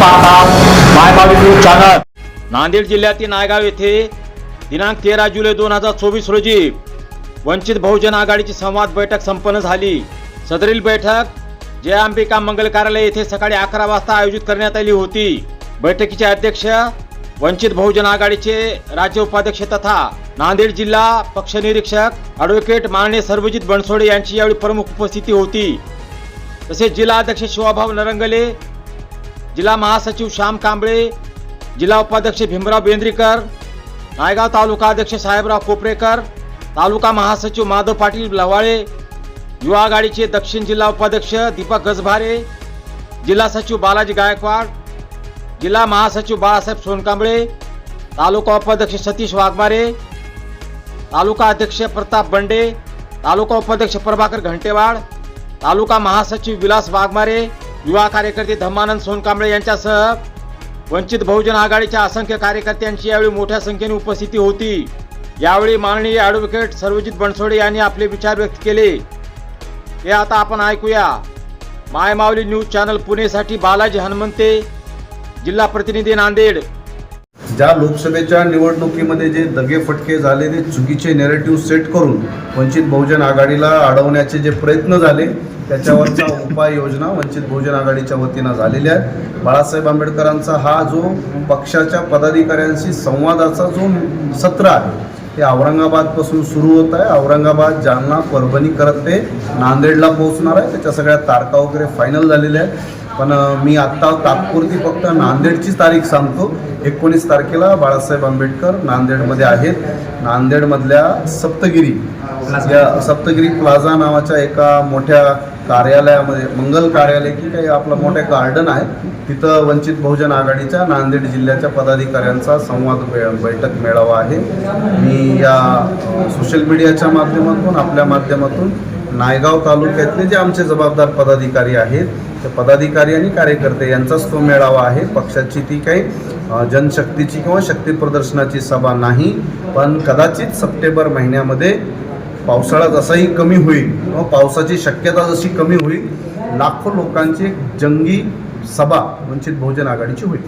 पाहता नांदेड जिल्ह्यातील नायगाव येथे दिनांक तेरा जुलै दोन हजार चोवीस रोजी वंचित बहुजन आघाडीची संवाद बैठक संपन्न झाली. सदरील बैठक जय अंबिका मंगल कार्यालय येथे सकाळी अकरा वाजता आयोजित करण्यात आली होती. बैठकीचे अध्यक्ष वंचित बहुजन आघाडीचे राज्य उपाध्यक्ष तथा नांदेड जिल्हा पक्ष निरीक्षक ॲडव्होकेट माननीय सर्वजित बनसोडे यांची यावेळी प्रमुख उपस्थिती होती. तसेच जिल्हा अध्यक्ष शिवाभाऊ नरंगले जिल्हा महासचिव श्याम कांबळे जिल्हा उपाध्यक्ष भीमराव बेंद्रीकर नायगाव तालुका अध्यक्ष साहेबराव कोपरेकर तालुका महासचिव माधव पाटील लवाळे युवा आघाडीचे दक्षिण जिल्हा उपाध्यक्ष दीपक गजभारे जिल्हा सचिव बालाजी गायकवाड जिल्हा महासचिव बाळासाहेब सोनकांबळे तालुका उपाध्यक्ष सतीश वाघमारे तालुका अध्यक्ष प्रताप बंडे तालुका उपाध्यक्ष प्रभाकर घंटेवाड तालुका महासचिव विलास वाघमारे युवा कार्यकर्ते धम्मानंद सोनकांबळे यांच्यासह वंचित बहुजन आघाडीच्या असंख्य कार्यकर्त्यांची यावेळी मोठ्या संख्येने उपस्थिती होती. यावेळी माननीय ॲडव्होकेट सर्वजित बनसोडे यांनी आपले विचार व्यक्त केले. हे आता आपण ऐकूया. मायमावली न्यूज चॅनल पुणेसाठी बालाजी हनुमंते जिल्हा प्रतिनिधी नांदेड. ज्या लोकसभेच्या निवडणुकीमध्ये जे दगेफटके झाले ते चुकीचे नेरेटिव्ह सेट करून वंचित बहुजन आघाडीला अडवण्याचे जे प्रयत्न झाले त्याच्यावरच्या उपाययोजना वंचित बहुजन आघाडीच्या वतीनं झालेल्या आहेत बाळासाहेब आंबेडकरांचा हा जो पक्षाच्या पदाधिकाऱ्यांशी संवादाचा जो सत्र आहे ते औरंगाबादपासून सुरू होत आहे. औरंगाबाद जालना परभणी करत ते नांदेडला पोहोचणार आहे. त्याच्या सगळ्या तारखा वगैरे फायनल झालेल्या आहेत. पण मी आत्ता तात्पुरती फक्त नांदेडची तारीख सांगतो. एकोणीस तारखेला बाळासाहेब आंबेडकर नांदेडमध्ये आहेत. नांदेडमधल्या सप्तगिरी या सप्तगिरी प्लाझा नावाच्या एका मोठ्या कार्यालयामध्ये मंगल कार्यालय की काही आपलं मोठं गार्डन आहे. तिथं वंचित बहुजन आघाडीच्या नांदेड जिल्ह्याच्या पदाधिकाऱ्यांचा संवाद बैठक मेळावा आहे. मी या सोशल मीडियाच्या माध्यमातून आपल्या माध्यमातून नायगाव तालुक्यातले जे आमचे जबाबदार पदाधिकारी आहेत ते पदाधिकारी आणि कार्यकर्ते यांचाच तो मेळावा आहे. पक्षाची ती काही जनशक्तीची किंवा शक्ती प्रदर्शनाची सभा नाही पण कदाचित सप्टेंबर महिन्यामध्ये पावसाळा जसाही कमी होईल किंवा पावसाची शक्यता जशी कमी होईल लाखो लोकांची एक जंगी सभा वंचित बहुजन आघाडीची होईल.